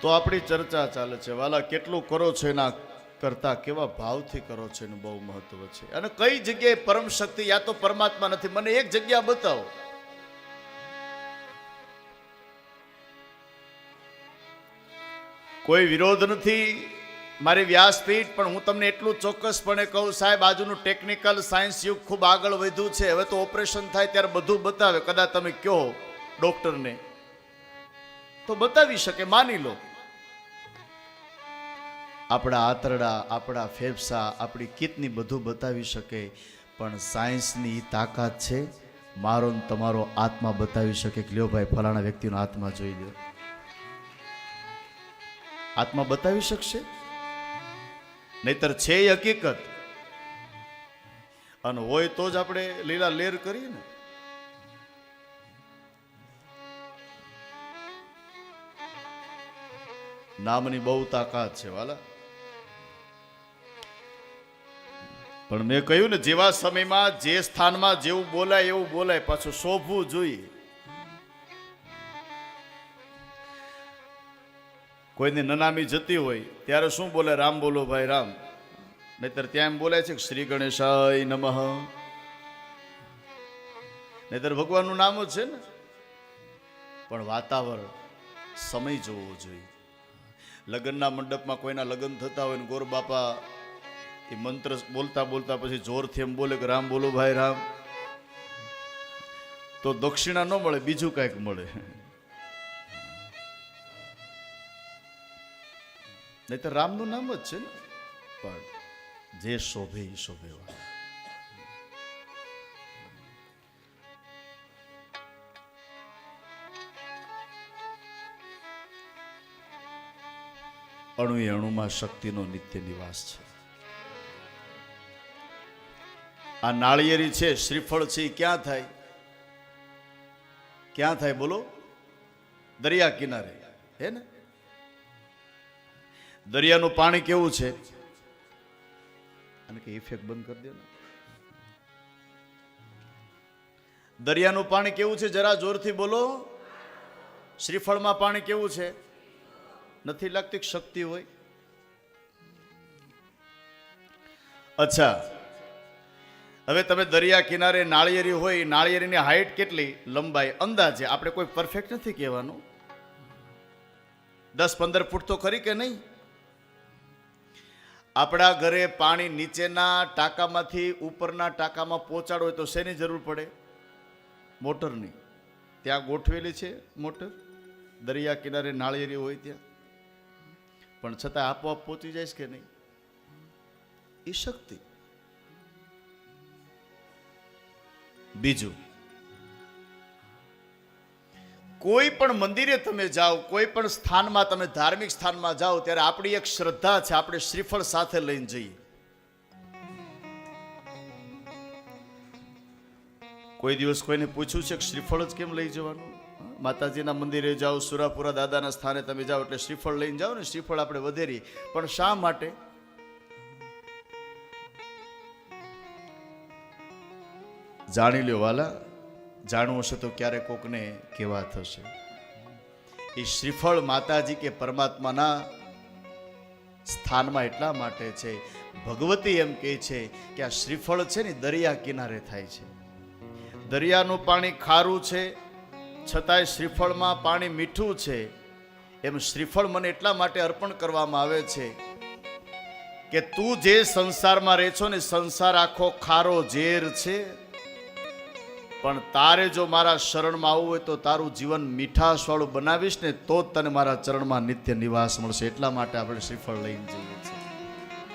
તો આપણી ચર્ચા ચાલે છે, વાલા, કેટલું કરો છો એના કરતા? કેવા ભાવથી કરો છો એનું બહુ મહત્વ છે? અને કઈ જગ્યાએ પરમ શક્તિ યા તો પરમાત્મા નથી? મને એક જગ્યા બતાવો. કોઈ વિરોધ નથી? મારી વ્યાસપીઠ, પણ હું તમને એટલું ચોક્કસપણે કહું, સાહેબ, આજુનું ટેકનિકલ સાયન્સ યુગ ખૂબ આગળ વધ્યું છે. હવે તો ઓપરેશન થાય ત્યારે બધું બતાવે. કદાચ તમે કહો ડોક્ટરને તો બતાવી શકે, માની લો. આપણા આંતરડા, આપણા ફેફસા, આપણી કિતની બધું બતાવી શકે, પણ સાયન્સની તાકાત છે, મારો ને તમારો આત્મા બતાવી શકે કે લ્યો ભાઈ, ફલાણા વ્યક્તિનો આત્મા જોઈ લો આત્મા બતાવી શકશે? નહીતર છે હકીકત. અને હોય તો જ આપણે લીલા લેર કરીએ ને. નામની બહુ તાકાત છે, વાલા. પણ મેં કહ્યું ને, જેવા સમયમાં, જે સ્થાનમાં જેવું બોલાય, એવું બોલાય, પાછું શોભવું જોઈએ. કોઈને નનામી જતી હોય, ત્યારે શું બોલે? રામ બોલો ભાઈ, રામ. નહીતર ત્યાં એમ બોલાય છે કે, શ્રી ગણેશાય નમઃ. નહીતર ભગવાનનું નામ જ છે ને. પણ વાતાવરણ, સમય જોવો જોઈએ. લગ્નના મંડપમાં કોઈના લગ્ન થતા હોય ને ગોર બાપા એ મંત્ર બોલતા બોલતા પછી જોરથી એમ બોલે કે રામ બોલો ભાઈ, રામ. તો દક્ષિણા ન મળે, બીજું કાંઈક મળે. નહીં તો રામનું નામ જ છે ને? પણ જે શોભે એ શોભે અણુ એ અણુમાં શક્તિનો નિત્ય નિવાસ છે. આ નાળિયેરી છે, શ્રીફળ છે, એ ક્યાં થાય? ક્યાં થાય બોલો? દરિયા કિનારે, હે ને? દરિયાનું પાણી કેવું છે? અને કે ઇફેક્ટ બંધ કરી દે ને દરિયાનું પાણી કેવું છે? જરા જોરથી બોલો. શ્રીફળમાં પાણી કેવું છે? નથી લાગતી શક્તિ હોય? અચ્છા. હવે તમે દરિયા કિનારે નાળિયેરી હોય નાળિયેરીની હાઈટ કેટલી? લંબાઈ, અંદાજે. આપણે કોઈ પરફેક્ટ નથી કહેવાનું. દસ પંદર ફૂટ તો ખરી કે નહીં? આપણા ઘરે પાણી નીચેના ટાંકામાંથી ઉપરના ટાંકામાં પહોંચાડો હોય તો શેની જરૂર પડે? મોટરની. ત્યાં ગોઠવેલી છે મોટર. દરિયા કિનારે નાળિયેરી હોય ત્યાં. પણ છતાં આપોઆપ પહોંચી જાય કે નહીં? એ શક્તિ. બીજું. કોઈ પણ મંદિરે તમે જાઓ, કોઈ પણ સ્થાનમાં તમે ધાર્મિક સ્થાનમાં જાઓ, ત્યારે આપણી એક શ્રદ્ધા છે, આપણે શ્રીફળ સાથે લઈને જઈએ. કોઈ દિવસ કોઈને પૂછ્યું છે કે શ્રીફળ જ કેમ લઈ જવાનું? માતાજીના મંદિરે જાઓ, સુરાપુરા દાદાના સ્થાને તમે જાઓ, એટલે શ્રીફળ લઈને જાઓ ને શ્રીફળ આપણે વધેરી પણ શા માટે? જાણી લ્યો વાલા, જાણવું હશે તો ક્યારે કોકને કેવા થશે. એ શ્રીફળ માતાજી કે પરમાત્માના સ્થાનમાં એટલા માટે છે. ભગવતી એમ કહે છે કે આ શ્રીફળ છે ને દરિયા કિનારે થાય છે. દરિયાનું પાણી ખારું છે, છતાંય શ્રીફળમાં પાણી મીઠું છે. એમ શ્રીફળ મને એટલા માટે અર્પણ કરવામાં આવે છે કે તું જે સંસારમાં રહે છો ને સંસાર આખો ખારો ઝેર છે પણ તારે જો મારા શરણમાં આવવું હોય તો તારું જીવન મીઠાશવાળું બનાવીશ ને તો જ તને મારા ચરણમાં નિત્ય નિવાસ મળશે. એટલા માટે આપણે શ્રીફળ લઈને જઈએ.